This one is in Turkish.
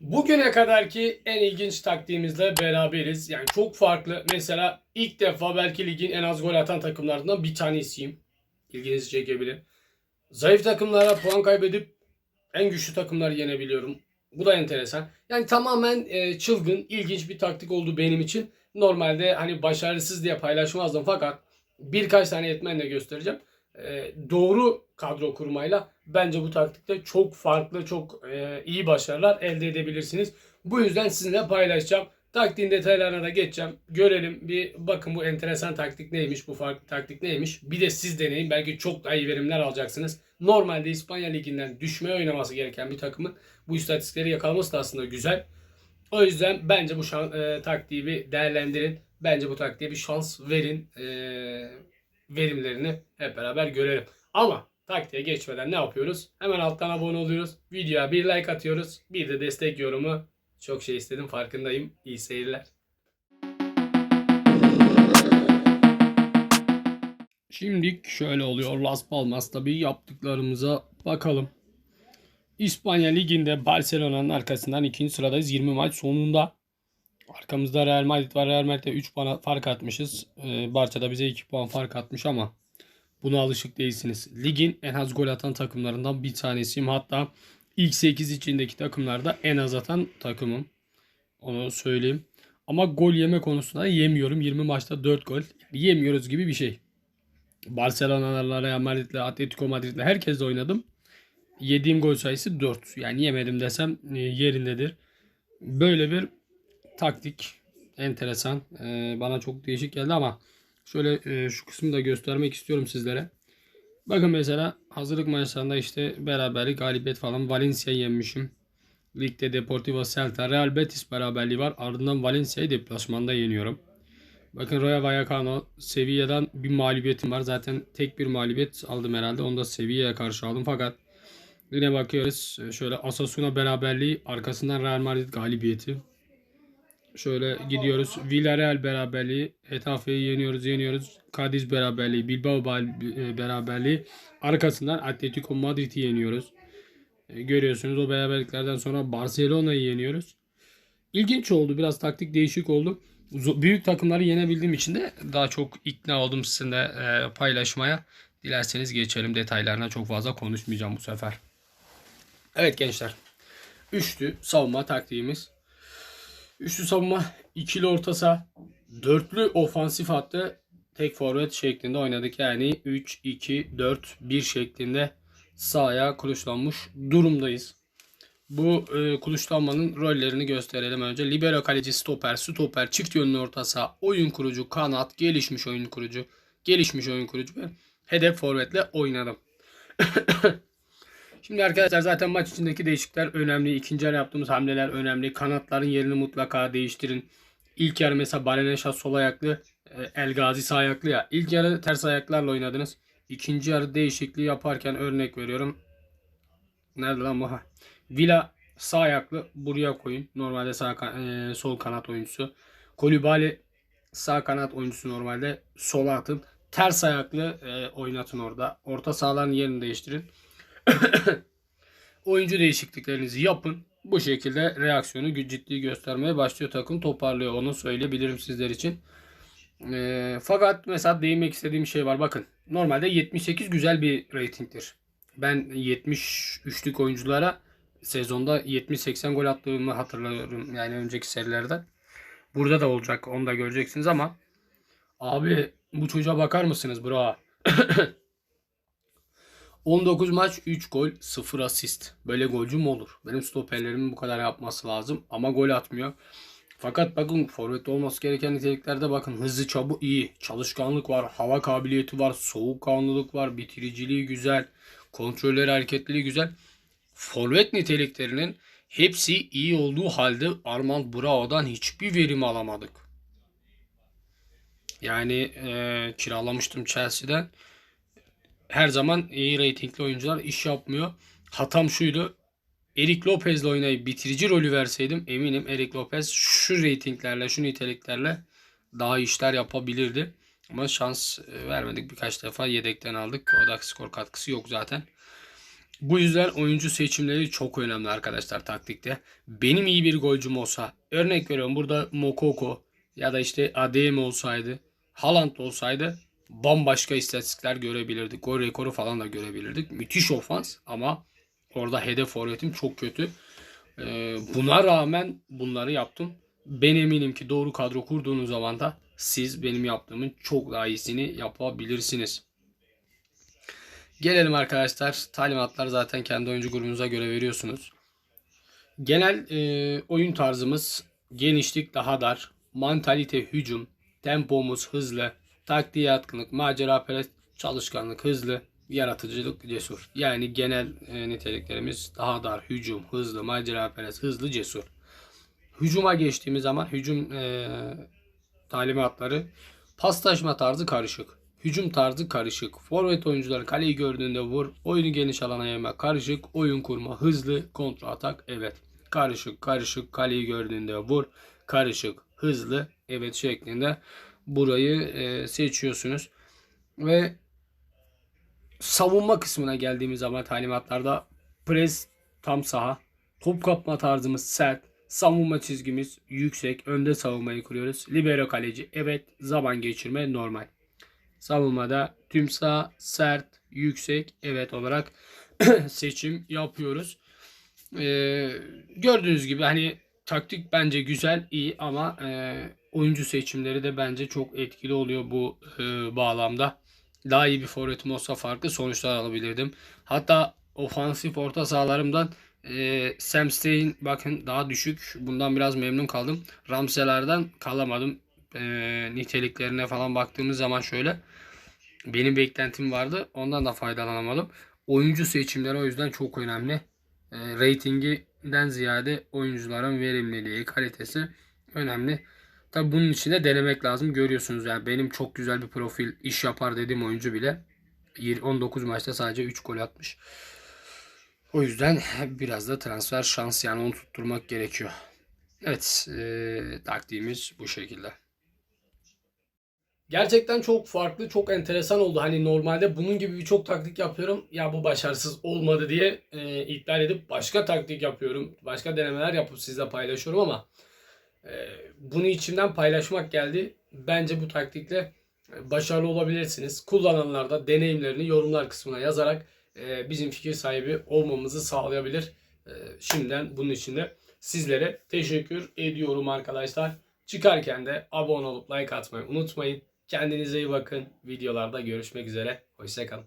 Bugüne kadarki en ilginç taktiğimizle beraberiz. Yani çok farklı. Mesela ilk defa belki ligin en az gol atan takımlarından bir tanesiyim. İlginizi çekebilir. Zayıf takımlara puan kaybedip en güçlü takımları yenebiliyorum. Bu da enteresan. Yani tamamen e, çılgın, ilginç bir taktik oldu benim için. Normalde hani başarısız diye paylaşmazdım fakat birkaç tane etmenle göstereceğim. E, doğru kadro kurmayla bence bu taktikte çok farklı, çok e, iyi başarılar elde edebilirsiniz. Bu yüzden sizinle paylaşacağım. Taktiğin detaylarına da geçeceğim. Görelim bir bakın bu enteresan taktik neymiş, bu farklı taktik neymiş. Bir de siz deneyin. Belki çok daha iyi verimler alacaksınız. Normalde İspanya Ligi'nden düşmeye oynaması gereken bir takımın bu istatistikleri yakalaması da aslında güzel. O yüzden bence bu şan, e, taktiği bir değerlendirin. Bence bu taktiğe bir şans verin. E, verimlerini hep beraber görelim. Ama taktiğe geçmeden ne yapıyoruz? Hemen alttan abone oluyoruz. Videoya bir like atıyoruz. Bir de destek yorumu. Çok şey istedim farkındayım. İyi seyirler. Şimdi şöyle oluyor. Las Palmas tabii yaptıklarımıza bakalım. İspanya Ligi'nde Barcelona'nın arkasından ikinci sıradayız. 20 maç sonunda. Arkamızda Real Madrid var. Real Madrid'e 3 puan fark atmışız. Ee, Barça da bize 2 puan fark atmış ama buna alışık değilsiniz. Ligin en az gol atan takımlarından bir tanesiyim. Hatta ilk 8 içindeki takımlarda en az atan takımım. Onu söyleyeyim. Ama gol yeme konusunda yemiyorum. 20 maçta 4 gol. Yani yemiyoruz gibi bir şey. Barcelona'larla, Real Madrid'le, Atletico Madrid'le herkesle oynadım. Yediğim gol sayısı 4. Yani yemedim desem e, yerindedir. Böyle bir taktik. Enteresan. E, bana çok değişik geldi ama şöyle e, şu kısmı da göstermek istiyorum sizlere. Bakın mesela hazırlık maçlarında işte beraberlik galibiyet falan Valencia yenmişim. Ligde Deportivo Celta, Real Betis beraberliği var. Ardından Valencia'yı deplasmanda yeniyorum. Bakın Rayo Vallecano Sevilla'dan bir mağlubiyetim var. Zaten tek bir mağlubiyet aldım herhalde. Onu da Sevilla'ya karşı aldım. Fakat yine bakıyoruz. Şöyle Asasuna beraberliği arkasından Real Madrid galibiyeti. Şöyle gidiyoruz. Villarreal beraberliği. Hetafe'yi yeniyoruz, yeniyoruz. Cadiz beraberliği, Bilbao e, beraberliği. Arkasından Atletico Madrid'i yeniyoruz. E, Görüyorsunuz o beraberliklerden sonra Barcelona'yı yeniyoruz. İlginç oldu. Biraz taktik değişik oldu. Büyük takımları yenebildiğim için de daha çok ikna oldum sizinle e, paylaşmaya. Dilerseniz geçelim detaylarına çok fazla konuşmayacağım bu sefer. Evet gençler. Üçlü savunma taktiğimiz. Üçlü savunma, ikili orta saha, dörtlü ofansif hattı tek forvet şeklinde oynadık. Yani 3, 2, 4, 1 şeklinde sahaya kuluçlanmış durumdayız. Bu e, kuluçlanmanın rollerini gösterelim önce. Libero kaleci, stoper, stoper, çift yönlü orta saha, oyun kurucu, kanat, gelişmiş oyun kurucu, gelişmiş oyun kurucu ve hedef forvetle oynadım. Şimdi arkadaşlar zaten maç içindeki değişiklikler önemli. İkinci yarı yaptığımız hamleler önemli. Kanatların yerini mutlaka değiştirin. İlk yarı mesela Baleneşa sol ayaklı, e, El Gazi sağ ayaklı ya. İlk yarı ters ayaklarla oynadınız. İkinci yarı değişikliği yaparken örnek veriyorum. Nerede lan bu? Ha. Villa sağ ayaklı buraya koyun. Normalde sağ e, sol kanat oyuncusu. Kolibali sağ kanat oyuncusu normalde sola atın. Ters ayaklı e, oynatın orada. Orta sahaların yerini değiştirin. Oyuncu değişikliklerinizi yapın. Bu şekilde reaksiyonu ciddi göstermeye başlıyor takım toparlıyor onu söyleyebilirim sizler için. E, fakat mesela değinmek istediğim şey var bakın. Normalde 78 güzel bir ratingdir. Ben 73'lük oyunculara sezonda 70-80 gol attığımı hatırlıyorum yani önceki serilerden. Burada da olacak onu da göreceksiniz ama abi bu çocuğa bakar mısınız bro? 19 maç 3 gol 0 asist. Böyle golcü mü olur? Benim stoperlerimin bu kadar yapması lazım ama gol atmıyor. Fakat bakın forvet olması gereken niteliklerde bakın hızlı çabuk iyi. Çalışkanlık var, hava kabiliyeti var, soğukkanlılık var, bitiriciliği güzel, kontrolleri hareketliliği güzel. Forvet niteliklerinin hepsi iyi olduğu halde Armand Brao'dan hiçbir verim alamadık. Yani e, kiralamıştım Chelsea'den. Her zaman iyi reytingli oyuncular iş yapmıyor. Hatam şuydu. Erik Lopez'le oynayıp bitirici rolü verseydim eminim Erik Lopez şu reytinglerle, şu niteliklerle daha işler yapabilirdi. Ama şans e, vermedik. Birkaç defa yedekten aldık. O da skor katkısı yok zaten. Bu yüzden oyuncu seçimleri çok önemli arkadaşlar taktikte. Benim iyi bir golcüm olsa örnek veriyorum burada Mokoko ya da işte ADM olsaydı Haaland olsaydı bambaşka istatistikler görebilirdik. Gol rekoru falan da görebilirdik. Müthiş ofans ama orada hedef forvetim çok kötü. Ee, buna rağmen bunları yaptım. Ben eminim ki doğru kadro kurduğunuz zaman da siz benim yaptığımın çok daha iyisini yapabilirsiniz. Gelelim arkadaşlar. Talimatlar zaten kendi oyuncu grubunuza göre veriyorsunuz. Genel e, oyun tarzımız genişlik daha dar, mantalite hücum, tempomuz hızlı, taktiğe yatkınlık, macera perest, çalışkanlık hızlı, yaratıcılık cesur. Yani genel e, niteliklerimiz daha dar, hücum, hızlı, macera perest, hızlı, cesur. Hücuma geçtiğimiz zaman hücum e, talimatları paslaşma tarzı karışık. Hücum tarzı karışık. Forvet oyuncuları kaleyi gördüğünde vur. Oyunu geniş alana yayma karışık. Oyun kurma hızlı. Kontra atak evet. Karışık karışık kaleyi gördüğünde vur. Karışık hızlı evet şeklinde burayı e, seçiyorsunuz. Ve savunma kısmına geldiğimiz zaman talimatlarda pres tam saha. Top kapma tarzımız sert. Savunma çizgimiz yüksek. Önde savunmayı kuruyoruz. Libero kaleci evet. Zaman geçirme normal. Savunmada tüm sağ, sert, yüksek, evet olarak seçim yapıyoruz. Ee, gördüğünüz gibi hani taktik bence güzel, iyi ama e, oyuncu seçimleri de bence çok etkili oluyor bu e, bağlamda. Daha iyi bir forvetim olsa farklı sonuçlar alabilirdim. Hatta ofansif orta sahalarımdan e, Sam Stein bakın daha düşük. Bundan biraz memnun kaldım. Ramseler'den kalamadım. E, niteliklerine falan baktığımız zaman şöyle benim beklentim vardı. Ondan da faydalanamadım. Oyuncu seçimleri o yüzden çok önemli. E, ratinginden ziyade oyuncuların verimliliği, kalitesi önemli. Tabi bunun için de denemek lazım. Görüyorsunuz yani benim çok güzel bir profil iş yapar dediğim oyuncu bile 19 maçta sadece 3 gol atmış. O yüzden biraz da transfer şans yani onu tutturmak gerekiyor. Evet e, taktiğimiz bu şekilde. Gerçekten çok farklı, çok enteresan oldu. Hani normalde bunun gibi birçok taktik yapıyorum. Ya bu başarısız olmadı diye e, iptal edip başka taktik yapıyorum. Başka denemeler yapıp sizle paylaşıyorum ama bunu içimden paylaşmak geldi. Bence bu taktikle e, başarılı olabilirsiniz. Kullananlar da deneyimlerini yorumlar kısmına yazarak e, bizim fikir sahibi olmamızı sağlayabilir. E, şimdiden bunun için de sizlere teşekkür ediyorum arkadaşlar. Çıkarken de abone olup like atmayı unutmayın. Kendinize iyi bakın. Videolarda görüşmek üzere. Hoşçakalın.